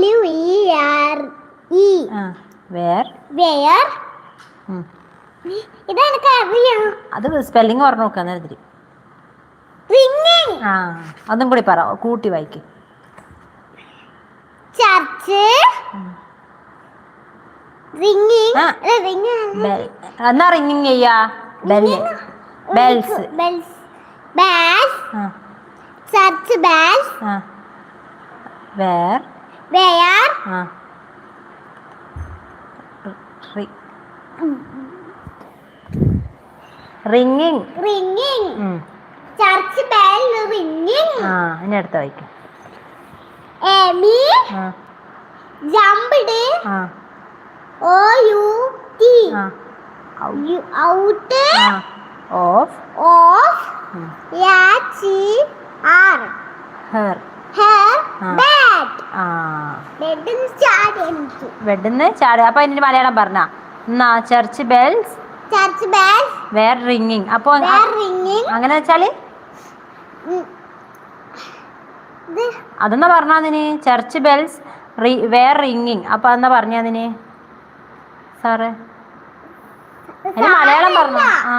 W E R E where where ഇത് എനിക്ക് അറിയാം അത് സ്പെല്ലിംഗ് പറഞ്ഞു നോക്കാൻ നേരത്തിരി റിംഗിങ് ആ അതും കൂടി പറ കൂട്ടി വായിക്ക്. ചർച്ച്. എന്നാ റിംഗിങ് ചെയ്യാ? Bell bells. Bells. Bass. Church bass. Where. Where ringing church bell ringing ആ ഇനി അടുത്ത വായിക്കും. Amy jumped O U T out of of യാ ചി ആർ ഹെർ ഹെർ ആ. ബെഡിന്ന് ചാടി അപ്പൊ ഇതിന് മലയാളം പറഞ്ഞ. എന്നാ church bells church bells where ringing അപ്പൊ അങ്ങനെ വെച്ചാൽ? അതെന്നാ പറഞ്ഞതിന് ചർച്ച് ബെൽസ് വേർ റിംഗിങ് അപ്പൊ എന്നാ പറഞ്ഞതിന് സാറേ. മലയാളം പറഞ്ഞു? ആ.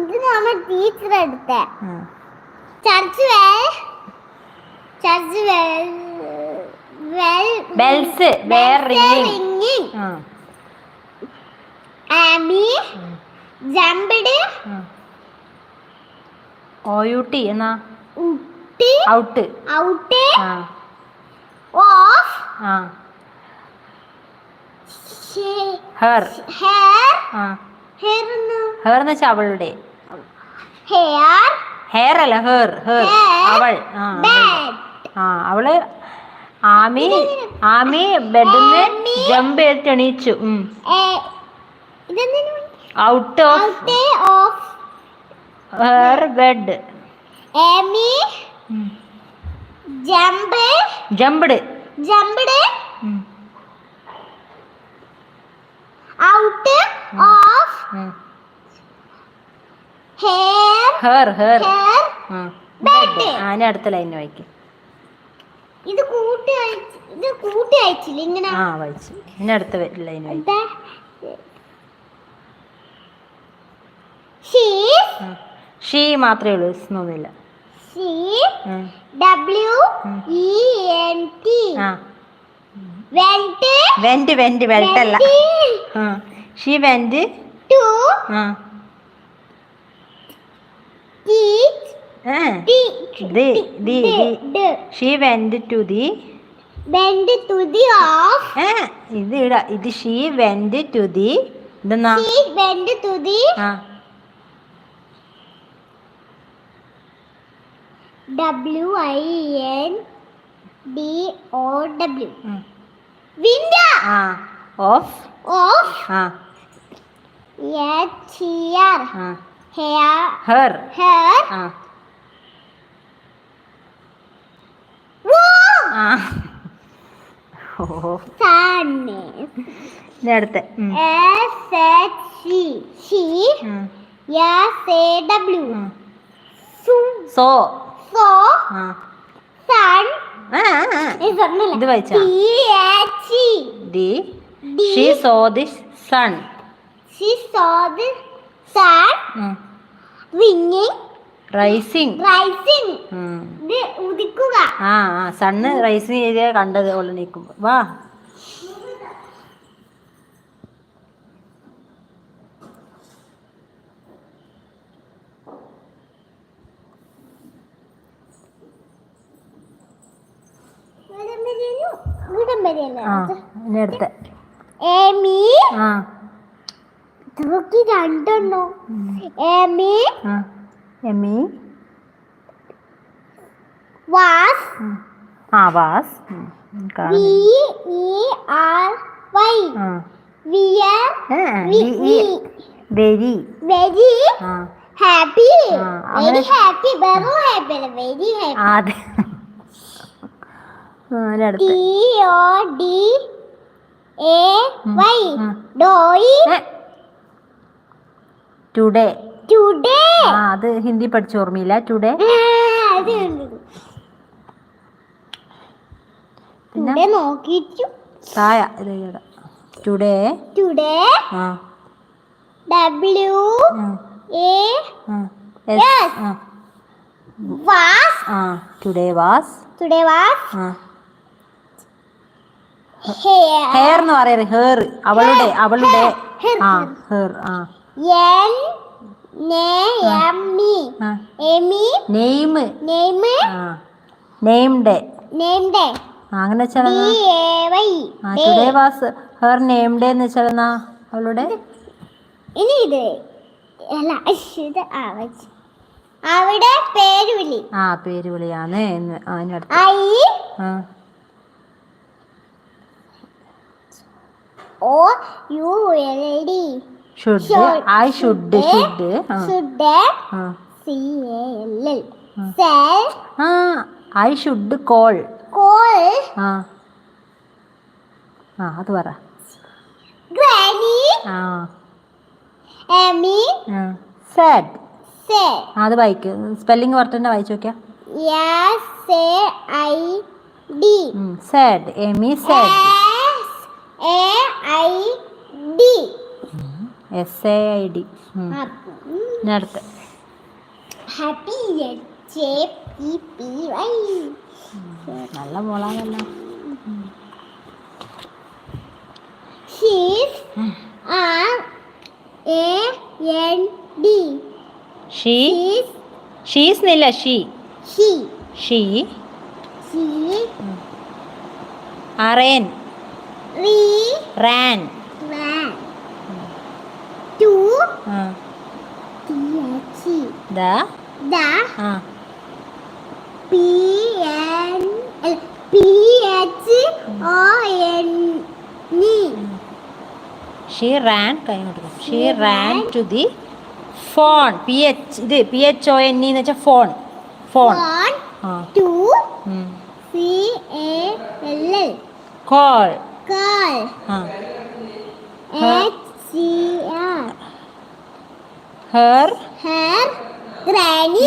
ഇത് നമ്മൾ ടീച്ചർ എടുത്ത. Church church bell well bells where ringing Amy. Jumped O U T എന്നാ? ഉട്ടി ഔട്ട്. ഔട്ട് ഓഫ് ആ. ഹെർ. ഹെയർ ആ. ഹെയർ ഹെർ എന്ന് വെച്ചാൽ അവളുടെ. ഹെയർ. ഹെയർ അല്ല ഹെർ ഹെർ. അവൾ. ആ. ആ അവൾ ആമി ആമി ബെഡിന്ന് ആമി. ജമ്പ് ചെയ്തിട്ട് എണീച്ചു. Out of her bed Amy jump jumped jumped out of hair hair hair bed ആന അടുത്ത ലൈൻ വായിക്കും. ഇത് കൂട്ടി ഇത് കൂട്ടി അയച്ചില്ല ഇങ്ങനെ? ആ വായിച്ചു ഇനി അടുത്ത വരില്ല എന്താ? ഷീ? മാത്രമേ ഉള്ളൂ ഒന്നുമില്ല W E N T. Went went went വെൽട്ടല്ല. She went to. Teach. She went to the went to the. Of ഇത് ഇട. ഇത് ഷീ വെന്റ് ടു ദി ഇതെന്നാ she went to the W I N D O W. Window ആ. Of of ആ. H R hair her hair ആ room ആ ഓ തന്നെ ഇനി അടുത്ത. H C. സി. സൺ. ഇത് വായിച്ചാ? She saw the sun she saw the sun the rising ഉദിക്കുക ആ ആ സണ്ണ് റൈസ് ചെയ്ത കണ്ടത് ഉള്ള നീക്കുമ്പോ വാ. ഇവിടം വരെയല്ലോ ഇവിടം വരെയല്ലേ ആ ഇനി അടുത്ത ഏമി ആ ഇതൊക്കെ രണ്ടെണ്ണോ ഏമി ആ എമ്മി വാസ് ആ was. V E R Y. Wear very. Very happy. Very happy. വെറും ഹാപ്പി വെരി ഹാപ്പി. അതെ. T O D A Y. Doe. Today. Today. അത് ഹിന്ദി പഠിച്ച ഓർമ്മയില്ല. ടുഡേ. പിന്നെ? നോക്കിച്ചു തായ ഇത് ടുഡേ ടുഡേ ആ. ഡബ്ല്യു എ എസ് വാസ് ആ. ടുഡേ വാസ് ടുഡേ വാസ് ആ. ഹെയർ എന്ന് പറയുന്നത് ഹെയർ അവളുടെ അവളുടെ. ആ ഹെയർ ആ. എൻ നെയ്മ് നെയ്മ് മി ആ. എമി നെയിം നെയിം ആ. നെയിംഡ് നെയിംഡ് ആ അങ്ങനെ എ ആ ടുഡേ വാസ് ഹെർ നെയിംഡ് എന്ന് വെച്ചാൽ അവളുടെ? ഇനി ഇത് അല്ല ഇത് ആവച്ച് അവിടെ പേര് വിളി. ആ പേര് വിളിയാണ് എന്ന് അതിനടുത്ത് I O U L D. Should I should should should C A L L ആ. സെൽ ആ ഐ ഷുഡ് കോൾ ആ. ആ അത് പറ. ഗ്രാനി? ആ. എമി? ആ. സേ ആ അത് വായിക്ക്. സ്പെല്ലിംഗ് പറഞ്ഞിട്ട് തന്നെ വായിച്ചു നോക്കിയാ. S A I D. Z. Amy Z. S A I D. S A I D. അടുത്ത്. Happy A P P Y നല്ല മോളാണല്ലോ. She's R A N D she she's നില്ല ഷീ ഷീ ഷീ ഷീ അറേൻ റീ ran ran to ആ. T H the the ആ. P N P H O N E she ran കൈ കൊടുക്കും. She ran to the phone P H ഇത് P H O N എന്ന് വെച്ചാൽ phone phone to. C A L L call call H C R her her granny